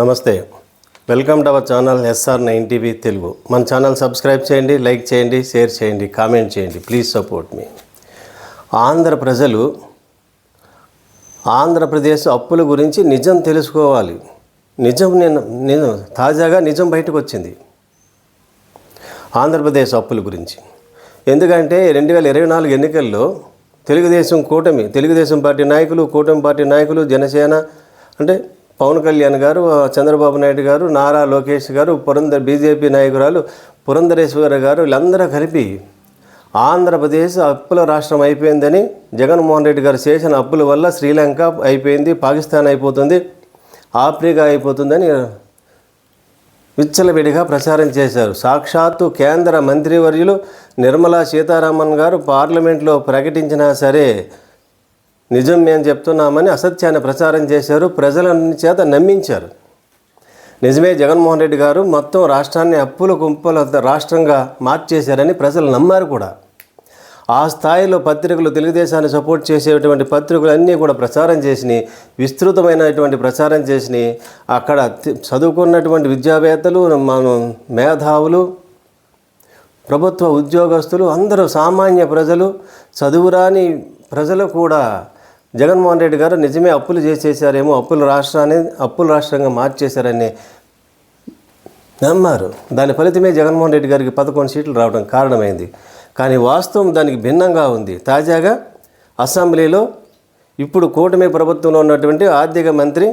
నమస్తే. Welcome to our channel SR nine TV Telugu మన channel subscribe చేయండి like చేయండి షేర్ చేయండి కామెంట్ చేయండి. ప్లీజ్ సపోర్ట్ మీ ఆంధ్ర ప్రజలు ఆంధ్రప్రదేశ్ అప్పుల గురించి నిజం తెలుసుకోవాలి. నిజం నేను నేను తాజాగా నిజం బయటకు వచ్చింది. ఆంధ్రప్రదేశ్ అప్పుల గురించి. ఎందుకంటే రెండు వేల ఇరవై నాలుగు ఎన్నికల్లో తెలుగుదేశం కూటమి తెలుగుదేశం పార్టీ నాయకులు కూటమి పార్టీ నాయకులు జనసేన అంటే పవన్ కళ్యాణ్ గారు చంద్రబాబు నాయుడు గారు నారా లోకేష్ గారు పురంధర్ బీజేపీ నాయకురాలు పురంధరేశ్వర గారు వీళ్ళందరూ కలిపి ఆంధ్రప్రదేశ్ అప్పుల రాష్ట్రం అయిపోయిందని జగన్మోహన్ రెడ్డి గారు చేసిన అప్పుల వల్ల శ్రీలంక అయిపోయింది పాకిస్తాన్ అయిపోతుంది ఆఫ్రికా అయిపోతుందని విచ్చలవిడిగా ప్రచారం చేశారు. సాక్షాత్తు కేంద్ర మంత్రివర్యులు నిర్మలా సీతారామన్ గారు పార్లమెంట్లో ప్రకటించినా సరే నిజం మేము చెప్తున్నామని అసత్యాన్ని ప్రచారం చేశారు. ప్రజల చేత నమ్మించారు. నిజమే జగన్మోహన్ రెడ్డి గారు మొత్తం రాష్ట్రాన్ని అప్పుల గుంపుల రాష్ట్రంగా మార్చేశారని ప్రజలు నమ్మారు కూడా. ఆ స్థాయిలో పత్రికలు తెలుగుదేశాన్ని సపోర్ట్ చేసేటువంటి పత్రికలు అన్నీ కూడా ప్రచారం చేసినాయి విస్తృతమైనటువంటి ప్రచారం చేసినాయి అక్కడ చదువుకున్నటువంటి విద్యావేత్తలు మనం మేధావులు ప్రభుత్వ ఉద్యోగస్తులు అందరూ సామాన్య ప్రజలు చదువురాని ప్రజలు కూడా జగన్మోహన్ రెడ్డి గారు నిజమే అప్పులు చేసేసారేమో అప్పుల రాష్ట్రాన్ని అప్పుల రాష్ట్రంగా మార్చేశారని నమ్మారు. దాని ఫలితమే జగన్మోహన్ రెడ్డి గారికి పదకొండు సీట్లు రావడం కారణమైంది. కానీ వాస్తవం దానికి భిన్నంగా ఉంది. తాజాగా అసెంబ్లీలో ఇప్పుడు కూటమి ప్రభుత్వంలో ఉన్నటువంటి ఆర్థిక మంత్రి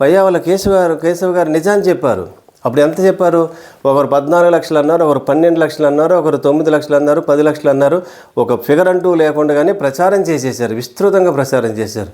పయ్యావల కేశవ గారు కేశవ్ గారు నిజాన్ని చెప్పారు. అప్పుడు ఎంత చెప్పారు? ఒకరు పద్నాలుగు లక్షలు అన్నారు ఒకరు పన్నెండు లక్షలు అన్నారు ఒకరు తొమ్మిది లక్షలు అన్నారు పది లక్షలు అన్నారు. ఒక ఫిగర్ అంటూ లేకుండానే ప్రచారం చేసేసారు విస్తృతంగా ప్రచారం చేశారు.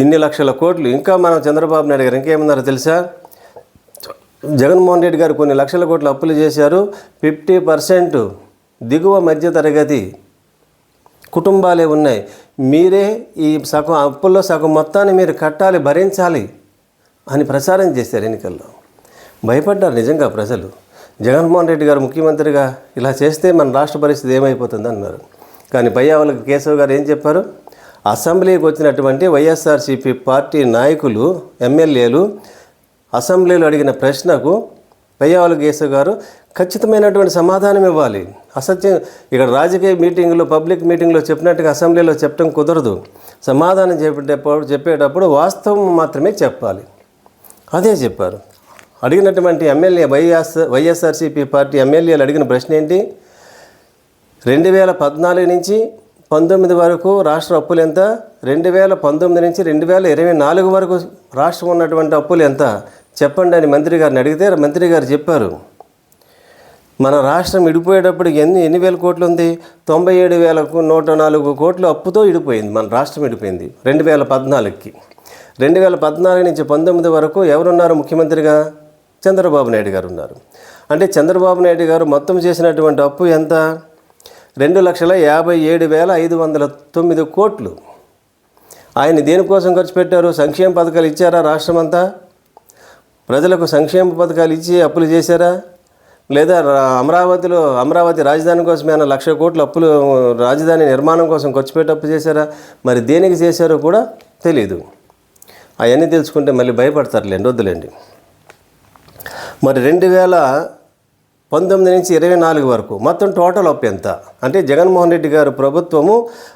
ఇన్ని లక్షల కోట్లు. ఇంకా మనం చంద్రబాబు నాయుడు గారు ఇంకేమన్నారో తెలుసా? జగన్మోహన్ రెడ్డి గారు కొన్ని లక్షల కోట్లు అప్పులు చేశారు. ఫిఫ్టీ పర్సెంట్ దిగువ మధ్య తరగతి కుటుంబాలే ఉన్నాయి. మీరే ఈ సగం అప్పుల్లో సగం మొత్తాన్ని మీరు కట్టాలి భరించాలి అని ప్రచారం చేశారు ఎన్నికల్లో. భయపడ్డారు నిజంగా ప్రజలు. జగన్మోహన్ రెడ్డి గారు ముఖ్యమంత్రిగా ఇలా చేస్తే మన రాష్ట్ర పరిస్థితి ఏమైపోతుంది అన్నారు. కానీ పయ్యావుల కేశవ్ గారు ఏం చెప్పారు? అసెంబ్లీకి వచ్చినటువంటి వైఎస్ఆర్సీపీ పార్టీ నాయకులు ఎమ్మెల్యేలు అసెంబ్లీలో అడిగిన ప్రశ్నకు పయ్యావుల కేశవ్ గారు ఖచ్చితమైనటువంటి సమాధానం ఇవ్వాలి. అసత్యం ఇక్కడ రాజకీయ మీటింగ్లో పబ్లిక్ మీటింగ్లో చెప్పినట్టుగా అసెంబ్లీలో చెప్పడం కుదరదు. సమాధానం చెప్పేటప్పుడు చెప్పేటప్పుడు వాస్తవం మాత్రమే చెప్పాలి. అదే చెప్పారు. అడిగినటువంటి ఎమ్మెల్యే వైఎస్ వైఎస్ఆర్సీపీ పార్టీ ఎమ్మెల్యేలు అడిగిన ప్రశ్న ఏంటి? రెండు వేల పద్నాలుగు నుంచి పంతొమ్మిది వరకు రాష్ట్ర అప్పులు ఎంత? రెండు వేల పంతొమ్మిది నుంచి రెండు వేల ఇరవై నాలుగు వరకు రాష్ట్రం ఉన్నటువంటి అప్పులు ఎంత? చెప్పండి అని మంత్రి గారిని అడిగితే మంత్రి గారు చెప్పారు. మన రాష్ట్రం ఇడిపోయేటప్పుడు ఎన్ని ఎన్ని వేల కోట్లు ఉంది? తొంభై ఏడు వేల నూట నాలుగు కోట్లు అప్పుతో ఇడిపోయింది. మన రాష్ట్రం ఇడిపోయింది రెండు వేల పద్నాలుగుకి. రెండు వేల పద్నాలుగు నుంచి పంతొమ్మిది వరకు ఎవరున్నారు ముఖ్యమంత్రిగా? చంద్రబాబు నాయుడు గారు ఉన్నారు. అంటే చంద్రబాబు నాయుడు గారు మొత్తం చేసినటువంటి అప్పు ఎంత? రెండు లక్షల యాభై ఏడు వేల ఐదు వందల తొమ్మిది కోట్లు. ఆయన దేనికోసం ఖర్చు పెట్టారు? సంక్షేమ పథకాలు ఇచ్చారా రాష్ట్రం అంతా ప్రజలకు సంక్షేమ పథకాలు ఇచ్చి అప్పులు చేశారా? లేదా రా- అమరావతిలో అమరావతి రాజధాని కోసం లక్ష కోట్లు అప్పులు రాజధాని నిర్మాణం కోసం ఖర్చు పెట్టి అప్పు చేశారా? మరి దేనికి చేశారో కూడా తెలీదు. అవన్నీ తెలుసుకుంటే మళ్ళీ భయపడతారులేండి వద్దులేండి. మరి రెండు వేల పంతొమ్మిది నుంచి ఇరవై నాలుగు వరకు మొత్తం టోటల్ అప్పు ఎంత? అంటే జగన్మోహన్ రెడ్డి గారు ప్రభుత్వము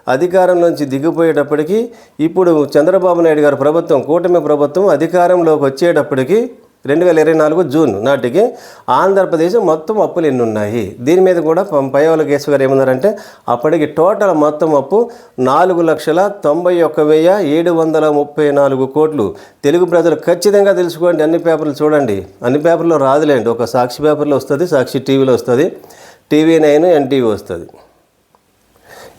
అధికారంలోంచి దిగిపోయేటప్పటికి ఇప్పుడు చంద్రబాబు నాయుడు గారు ప్రభుత్వం కూటమి ప్రభుత్వం అధికారంలోకి వచ్చేటప్పటికి రెండు వేల ఇరవై నాలుగు జూన్ నాటికి ఆంధ్రప్రదేశ్ మొత్తం అప్పులు ఎన్ని ఉన్నాయి దీని మీద కూడా పం- కేసు గారు ఏమన్నారంటే అప్పటికి టోటల్ మొత్తం అప్పు నాలుగు లక్షల తొంభై ఒక్క వెయ్యి ఏడు వందల ముప్పై నాలుగు కోట్లు. తెలుగు ప్రజలు ఖచ్చితంగా తెలుసుకోండి అన్ని పేపర్లు చూడండి. అన్ని పేపర్లో రాదులేండి. ఒక సాక్షి పేపర్లో వస్తుంది సాక్షి టీవీలో వస్తుంది. టీవీ నైన్ ఎన్టీవీ వస్తుంది.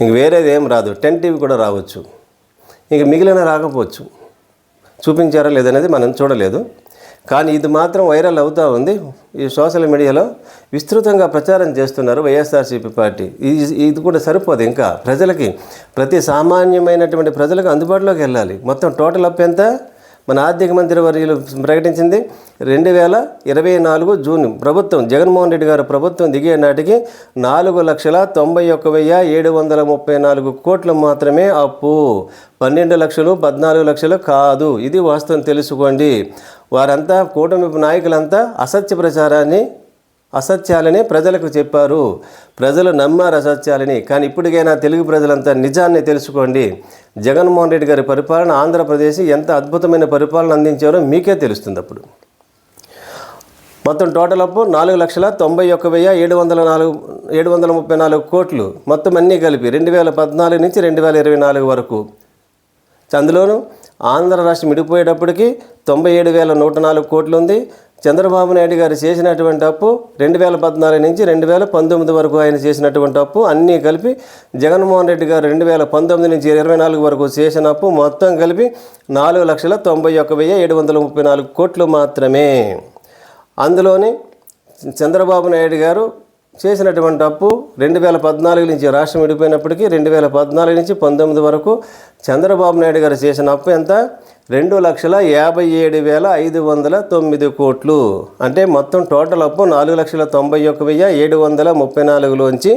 ఇంక వేరేది ఏం రాదు. టెన్ టీవీ కూడా రావచ్చు. ఇంక మిగిలిన రాకపోవచ్చు. చూపించారా లేదనేది మనం చూడలేదు. కానీ ఇది మాత్రం వైరల్ అవుతూ ఉంది. ఈ సోషల్ మీడియాలో విస్తృతంగా ప్రచారం చేస్తున్నారు వైఎస్ఆర్సీపీ పార్టీ. ఇది ఇది కూడా సరిపోదు ఇంకా. ప్రజలకి ప్రతి సామాన్యమైనటువంటి ప్రజలకు అందుబాటులోకి వెళ్ళాలి. మొత్తం టోటల్ అప్ ఎంత? మన ఆర్థిక మంత్రి వర్యులు ప్రకటించింది రెండు వేల ఇరవై నాలుగు జూన్ ప్రభుత్వం జగన్మోహన్ రెడ్డి గారు ప్రభుత్వం దిగే నాటికి నాలుగు లక్షల తొంభై ఒక్క వెయ్యి ఏడు వందల ముప్పై నాలుగు కోట్లు మాత్రమే అప్పు. పన్నెండు లక్షలు పద్నాలుగు లక్షలు కాదు. ఇది వాస్తవం తెలుసుకోండి. వారంతా కూటమి నాయకులంతా అసత్య ప్రచారాన్ని అసత్యాలని ప్రజలకు చెప్పారు. ప్రజలు నమ్మారు అసత్యాలని. కానీ ఇప్పటికైనా తెలుగు ప్రజలంతా నిజాన్ని తెలుసుకోండి. జగన్మోహన్ రెడ్డి గారి పరిపాలన ఆంధ్రప్రదేశ్ ఎంత అద్భుతమైన పరిపాలన అందించారో మీకే తెలుస్తుంది అప్పుడు. మొత్తం టోటల్ అప్పు నాలుగు లక్షల తొంభై ఒక్క వెయ్యి ఏడు వందల నాలుగు ఏడు వందల ముప్పై నాలుగు కోట్లు. మొత్తం అన్నీ కలిపి రెండు వేల పద్నాలుగు నుంచి రెండు వేల ఇరవై నాలుగు వరకు. అందులోనూ ఆంధ్ర రాష్ట్రం విడిపోయేటప్పటికి తొంభై ఏడు వేల నూట నాలుగు కోట్లు ఉంది చంద్రబాబు నాయుడు గారు చేసినటువంటి అప్పు రెండు వేల పద్నాలుగు నుంచి రెండు వేల పంతొమ్మిది వరకు ఆయన చేసినటువంటి అప్పు అన్నీ కలిపి జగన్మోహన్ రెడ్డి గారు రెండు వేల పంతొమ్మిది నుంచి ఇరవై నాలుగు వరకు చేసిన అప్పు మొత్తం కలిపి నాలుగు లక్షల తొంభై ఒక్క వెయ్యి ఏడు వందల ముప్పై నాలుగు కోట్లు మాత్రమే. అందులోని చంద్రబాబు నాయుడు గారు చేసినటువంటి అప్పు రెండు వేల పద్నాలుగు నుంచి రాష్ట్రం విడిపోయినప్పటికీ రెండు వేల పద్నాలుగు నుంచి పంతొమ్మిది వరకు చంద్రబాబు నాయుడు గారు చేసిన అప్పు ఎంత? రెండు లక్షల యాభై ఏడు వేల ఐదు వందల తొమ్మిది కోట్లు. అంటే మొత్తం టోటల్ అప్పు నాలుగు లక్షల తొంభై ఒక్క వెయ్యి ఏడు వందల ముప్పై నాలుగులోంచి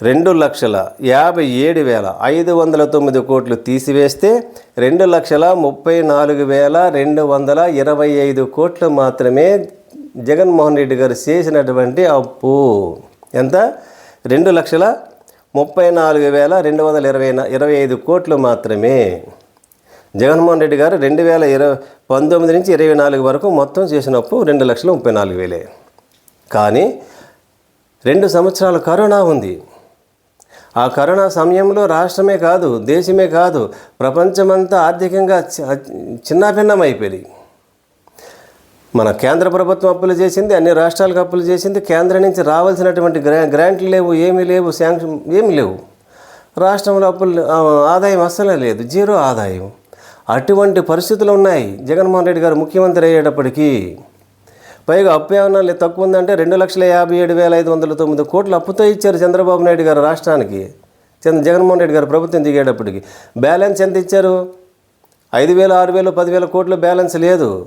రెండు లక్షల యాభై ఏడు వేల ఐదు వందల తొమ్మిది కోట్లు తీసివేస్తే రెండు లక్షల ముప్పై నాలుగు వేల రెండు వందల ఇరవై ఐదు కోట్లు మాత్రమే జగన్మోహన్ రెడ్డి గారు చేసినటువంటి అప్పు ఎంత? రెండు లక్షల ముప్పై నాలుగు వేల రెండు వందల ఇరవై ఇరవై ఐదు కోట్లు మాత్రమే. జగన్మోహన్ రెడ్డి గారు రెండు వేల ఇరవై పంతొమ్మిది నుంచి ఇరవై నాలుగు వరకు మొత్తం చేసిన అప్పు రెండు లక్షల ముప్పై నాలుగు వేలే. కానీ రెండు సంవత్సరాల కరోనా ఉంది. ఆ కరోనా సమయంలో రాష్ట్రమే కాదు దేశమే కాదు ప్రపంచమంతా ఆర్థికంగా చిన్నాభిన్నం చిన్నాభిన్నమైపోయింది మన కేంద్ర ప్రభుత్వం అప్పులు చేసింది అన్ని రాష్ట్రాలకు అప్పులు చేసింది కేంద్రం నుంచి రావాల్సినటువంటి గ్రా గ్రాంట్లు లేవు ఏమీ లేవు శాంక్షన్ ఏమీ లేవు. రాష్ట్రంలో అప్పులు ఆదాయం అస్సలే లేదు జీరో ఆదాయం. అటువంటి పరిస్థితులు ఉన్నాయి. జగన్మోహన్ రెడ్డి గారు ముఖ్యమంత్రి అయ్యేటప్పటికీ పైగా అప్పు ఏమన్నా లే- తక్కువ ఉందంటే రెండు లక్షల యాభై ఏడు వేల ఐదు వందల తొమ్మిది కోట్లు అప్పుతో ఇచ్చారు చంద్రబాబు నాయుడు గారు రాష్ట్రానికి. చంద్ర జగన్మోహన్ రెడ్డి గారు ప్రభుత్వం దిగేటప్పటికి. బ్యాలెన్స్ ఎంత ఇచ్చారు? ఐదు వేలు ఆరు వేలు పదివేల కోట్లు బ్యాలెన్స్ లేదు.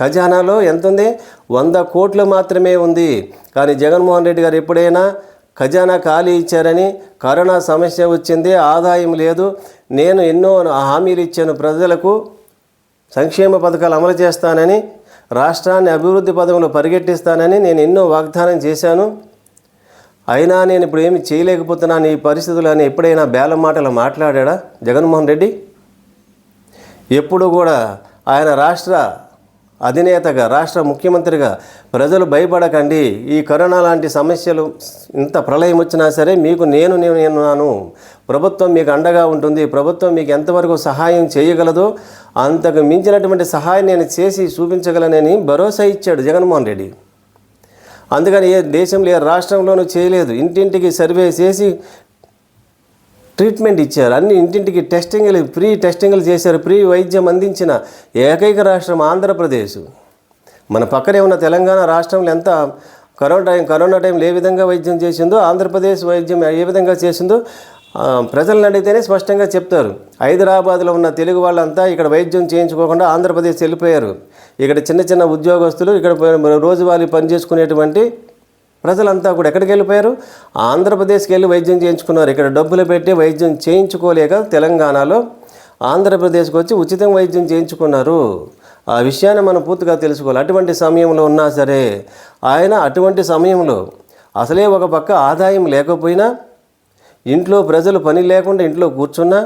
ఖజానాలో ఎంత ఉంది వంద కోట్లు మాత్రమే ఉంది. కానీ జగన్మోహన్ రెడ్డి గారు ఎప్పుడైనా ఖజానా ఖాళీ ఇచ్చారని కరోనా సమస్య వచ్చింది ఆదాయం లేదు నేను ఎన్నో హామీలు ఇచ్చాను ప్రజలకు సంక్షేమ పథకాలు అమలు చేస్తానని రాష్ట్రాన్ని అభివృద్ధి పథకంలో పరిగెట్టిస్తానని నేను ఎన్నో వాగ్దానం చేశాను. అయినా నేను ఇప్పుడు ఏమి చేయలేకపోతున్నాను ఈ పరిస్థితులు అని ఎప్పుడైనా బేల మాటలు మాట్లాడా జగన్మోహన్ రెడ్డి? ఎప్పుడు కూడా ఆయన రాష్ట్ర అధినేతగా రాష్ట్ర ముఖ్యమంత్రిగా ప్రజలు భయపడకండి. ఈ కరోనా లాంటి సమస్యలు ఇంత ప్రళయం వచ్చినా సరే మీకు నేను నేను నేనున్నాను ప్రభుత్వం మీకు అండగా ఉంటుంది. ప్రభుత్వం మీకు ఎంతవరకు సహాయం చేయగలదో అంతకు మించినటువంటి సహాయం నేను చేసి చూపించగలనని భరోసా ఇచ్చాడు జగన్మోహన్ రెడ్డి. అందుకని ఏ దేశంలో ఏ రాష్ట్రంలోనూ చేయలేదు. ఇంటింటికి సర్వే చేసి ట్రీట్మెంట్ ఇచ్చారు. అన్ని ఇంటింటికి టెస్టింగ్లు ఫ్రీ టెస్టింగ్లు చేశారు. ఫ్రీ వైద్యం అందించిన ఏకైక రాష్ట్రం ఆంధ్రప్రదేశ్. మన పక్కనే ఉన్న తెలంగాణ రాష్ట్రంలో ఎంత కరోనా టైం కరోనా టైంలో ఏ విధంగా వైద్యం చేసిందో ఆంధ్రప్రదేశ్ వైద్యం ఏ విధంగా చేసిందో ప్రజలను అడిగితేనే స్పష్టంగా చెప్తారు. హైదరాబాద్లో ఉన్న తెలుగు వాళ్ళంతా ఇక్కడ వైద్యం చేయించుకోకుండా ఆంధ్రప్రదేశ్ వెళ్ళిపోయారు. ఇక్కడ చిన్న చిన్న ఉద్యోగస్తులు ఇక్కడ రోజువారీ పని చేసుకునేటువంటి ప్రజలంతా కూడా ఎక్కడికి వెళ్ళిపోయారు? ఆంధ్రప్రదేశ్కి వెళ్ళి వైద్యం చేయించుకున్నారు. ఇక్కడ డబ్బులు పెట్టి వైద్యం చేయించుకోలేక తెలంగాణలో ఆంధ్రప్రదేశ్కి వచ్చి ఉచితం వైద్యం చేయించుకున్నారు. ఆ విషయాన్ని మనం పూర్తిగా తెలుసుకోవాలి. అటువంటి సమయంలో ఉన్నా సరే ఆయన అటువంటి సమయంలో అసలే ఒక పక్క ఆదాయం లేకపోయినా ఇంట్లో ప్రజలు పని లేకుండా ఇంట్లో కూర్చున్నా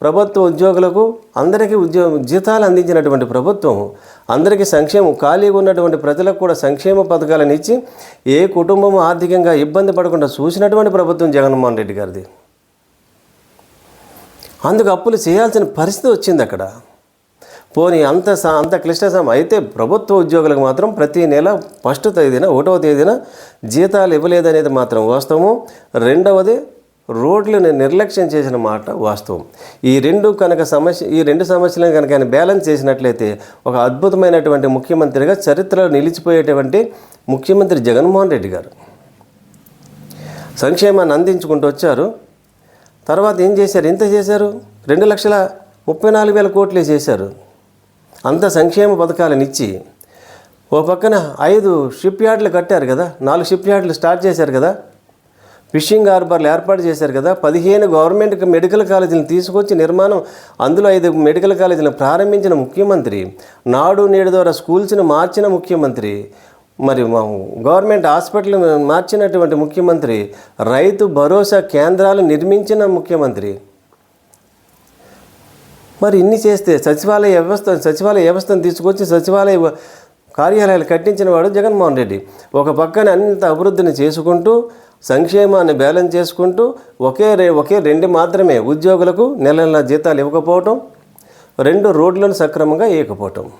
ప్రభుత్వ ఉద్యోగులకు అందరికీ ఉద్యోగ జీతాలు అందించినటువంటి ప్రభుత్వం అందరికీ సంక్షేమం ఖాళీగా ఉన్నటువంటి ప్రజలకు కూడా సంక్షేమ పథకాలను ఇచ్చి ఏ కుటుంబం ఆర్థికంగా ఇబ్బంది పడకుండా చూసినటువంటి ప్రభుత్వం జగన్మోహన్ రెడ్డి గారిది. అందుకు అప్పులు చేయాల్సిన పరిస్థితి వచ్చింది అక్కడ. పోనీ అంత స- అంత క్లిష్ట సమయం అయితే ప్రభుత్వ ఉద్యోగులకు మాత్రం ప్రతి నెల ఫస్ట్ తేదీన ఒకటవ తేదీన జీతాలు ఇవ్వలేదనేది మాత్రం వాస్తవము. రెండవది రోడ్లను నిర్లక్ష్యం చేసిన మాట వాస్తవం. ఈ రెండు కనుక సమస్య ఈ రెండు సమస్యలను కనుక ఆయన బ్యాలెన్స్ చేసినట్లయితే ఒక అద్భుతమైనటువంటి ముఖ్యమంత్రిగా చరిత్రలో నిలిచిపోయేటువంటి ముఖ్యమంత్రి జగన్మోహన్ రెడ్డి గారు. సంక్షేమాన్ని అందించుకుంటూ వచ్చారు. తర్వాత ఏం చేశారు? ఎంత చేశారు? రెండు లక్షల ముప్పై నాలుగు వేల కోట్లే చేశారు. అంత సంక్షేమ పథకాలను ఇచ్చి ఓ పక్కన ఐదు షిప్ యార్డులు కట్టారు కదా నాలుగు షిప్ యార్డులు స్టార్ట్ చేశారు కదా ఫిషింగ్ హార్బర్లు ఏర్పాటు చేశారు కదా. పదిహేను గవర్నమెంట్ మెడికల్ కాలేజీలను తీసుకొచ్చి నిర్మాణం అందులో ఐదు మెడికల్ కాలేజీలను ప్రారంభించిన ముఖ్యమంత్రి నాడు నేడు ద్వారా స్కూల్స్ను మార్చిన ముఖ్యమంత్రి మరి మా గవర్నమెంట్ హాస్పిటల్ మార్చినటువంటి ముఖ్యమంత్రి రైతు భరోసా కేంద్రాలు నిర్మించిన ముఖ్యమంత్రి. మరి ఇన్ని చేస్తే సచివాలయ వ్యవస్థ సచివాలయ వ్యవస్థను తీసుకొచ్చి సచివాలయ కార్యాలయాలు కట్టించిన వాడు జగన్మోహన్ రెడ్డి. ఒక పక్కన అంత అభివృద్ధిని చేసుకుంటూ సంక్షేమాన్ని బ్యాలెన్స్ చేసుకుంటూ ఒకే రే ఒకే రెండు మాత్రమే ఉద్యోగులకు నెల నెల జీతాలు ఇవ్వకపోవటం రెండు రోడ్లను సక్రమంగా వేయకపోవటం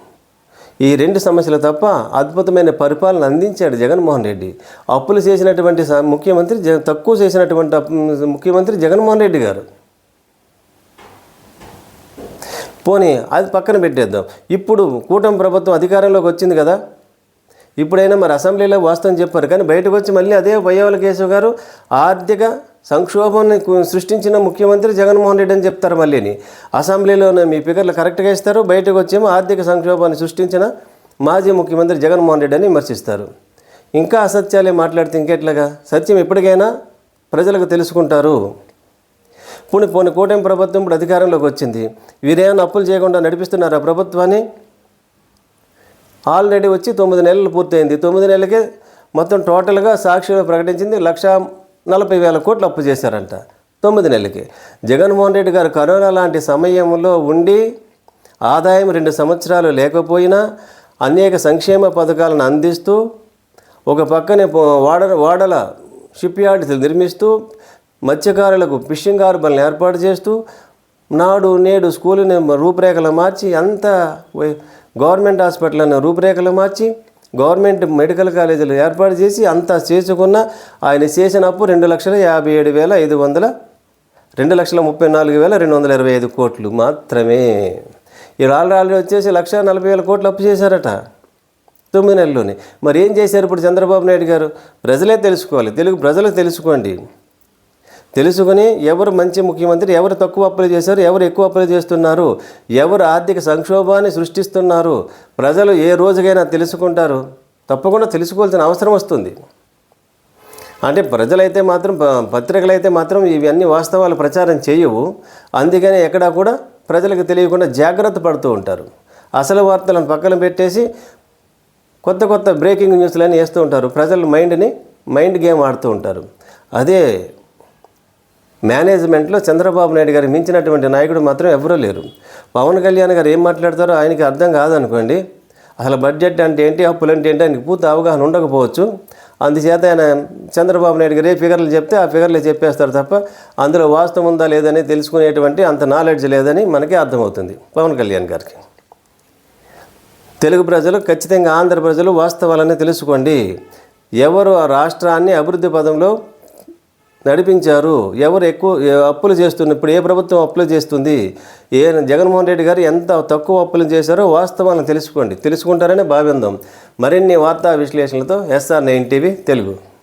ఈ రెండు సమస్యలు తప్ప అద్భుతమైన పరిపాలన అందించాడు జగన్మోహన్ రెడ్డి. అప్పులు చేసినటువంటి ముఖ్యమంత్రి జ- తక్కువ చేసినటువంటి ముఖ్యమంత్రి జగన్మోహన్ రెడ్డి గారు. పోనీ అది పక్కన పెట్టేద్దాం. ఇప్పుడు కూటమి ప్రభుత్వం అధికారంలోకి వచ్చింది కదా. ఇప్పుడైనా మరి అసెంబ్లీలో వాస్తవం చెప్పారు. కానీ బయటకు వచ్చి మళ్ళీ అదే వయ్యవల కేశవ్ గారు ఆర్థిక సంక్షోభాన్ని సృష్టించిన ముఖ్యమంత్రి జగన్మోహన్ రెడ్డి అని చెప్తారు మళ్ళీని. అసెంబ్లీలోనే మీ ఫిగర్లు కరెక్ట్గా ఇస్తారు. బయటకు వచ్చేమో ఆర్థిక సంక్షోభాన్ని సృష్టించిన మాజీ ముఖ్యమంత్రి జగన్మోహన్ రెడ్డి అని విమర్శిస్తారు. ఇంకా అసత్యాలే మాట్లాడితే ఇంకెట్లాగా? సత్యం ఎప్పటికైనా ప్రజలకు తెలుసుకుంటారు. పోనీ పోనీ కూటమి ప్రభుత్వం ఇప్పుడు అధికారంలోకి వచ్చింది. వీరేమైనా అప్పులు చేయకుండా నడిపిస్తున్నారు ఆ ప్రభుత్వాన్ని? ఆల్రెడీ వచ్చి తొమ్మిది నెలలు పూర్తయింది. తొమ్మిది నెలలకే మొత్తం టోటల్గా సాక్షిగా ప్రకటించింది లక్ష నలభై వేల కోట్లు అప్పు చేశారంట. తొమ్మిది నెలలకి. జగన్మోహన్ రెడ్డి గారు కరోనా లాంటి సమయంలో ఉండి ఆదాయం రెండు సంవత్సరాలు లేకపోయినా అనేక సంక్షేమ పథకాలను అందిస్తూ ఒక పక్కనే పో- వాడ వాడల షిప్ యార్డ్స్ నిర్మిస్తూ మత్స్యకారులకు ఫిషింగ్ హార్బర్లను ఏర్పాటు చేస్తూ నాడు నేడు స్కూలుని రూపురేఖలు మార్చి అంత గవర్నమెంట్ హాస్పిటల్ని రూపురేఖలు మార్చి గవర్నమెంట్ మెడికల్ కాలేజీలు ఏర్పాటు చేసి అంతా చేసుకున్న ఆయన చేసిన అప్పు రెండు లక్షల యాభై ఏడు వేల ఐదు వందల రెండు లక్షల ముప్పై నాలుగు వేల రెండు వందల ఇరవై ఐదు కోట్లు మాత్రమే. ఈ ఆల్రెడీ వచ్చేసి లక్ష నలభై వేల కోట్లు అప్పు చేశారట తొమ్మిది నెలల్లోనే. మరి ఏం చేశారు ఇప్పుడు చంద్రబాబు నాయుడు గారు? ప్రజలే తెలుసుకోవాలి. తెలుగు ప్రజలు తెలుసుకోండి. తెలుసుకుని ఎవరు మంచి ముఖ్యమంత్రి ఎవరు తక్కువ అప్పులు చేశారు ఎవరు ఎక్కువ అప్పులు చేస్తున్నారు ఎవరు ఆర్థిక సంక్షోభాన్ని సృష్టిస్తున్నారు ప్రజలు ఏ రోజుకైనా తెలుసుకుంటారు. తప్పకుండా తెలుసుకోవాల్సిన అవసరం వస్తుంది. అంటే ప్రజలైతే మాత్రం పత్రికలైతే మాత్రం ఇవన్నీ వాస్తవాలు ప్రచారం చేయవు. అందుకని ఎక్కడా కూడా ప్రజలకు తెలియకుండా జాగ్రత్త పడుతూ ఉంటారు. అసలు వార్తలను పక్కన పెట్టేసి కొత్త కొత్త బ్రేకింగ్ న్యూస్లని వేస్తూ ఉంటారు. ప్రజల మైండ్ని మైండ్ గేమ్ ఆడుతూ ఉంటారు. అదే మేనేజ్మెంట్లో చంద్రబాబు నాయుడు గారికి మించినటువంటి నాయకుడు మాత్రం ఎవరూ లేరు. పవన్ కళ్యాణ్ గారు ఏం మాట్లాడతారో ఆయనకి అర్థం కాదనుకోండి. అసలు బడ్జెట్ అంటే ఏంటి? అప్పులు అంటే ఏంటి? ఆయనకి పూర్తి అవగాహన ఉండకపోవచ్చు. అందుచేత ఆయన చంద్రబాబు నాయుడు గారు ఏ ఫిగర్లు చెప్తే ఆ ఫిగర్లు చెప్పేస్తారు తప్ప అందులో వాస్తవం ఉందా లేదని తెలుసుకునేటువంటి అంత నాలెడ్జ్ లేదని మనకే అర్థమవుతుంది పవన్ కళ్యాణ్ గారికి. తెలుగు ప్రజలు ఖచ్చితంగా ఆంధ్ర ప్రజలు వాస్తవాలని తెలుసుకోండి. ఎవరు ఆ రాష్ట్రాన్ని అభివృద్ధి పదంలో నడిపించారు. ఎవరు ఎక్కువ అప్పులు చేస్తున్నారు ఇప్పుడు ఏ ప్రభుత్వం అప్పులు చేస్తుంది? ఏ జగన్మోహన్ రెడ్డి గారు ఎంత తక్కువ అప్పులు చేశారో వాస్తవాలను తెలుసుకోండి. తెలుసుకుంటారని భావిందాం. మరిన్ని వార్తా విశ్లేషణలతో ఎస్ఆర్ నైన్ టీవీ తెలుగు.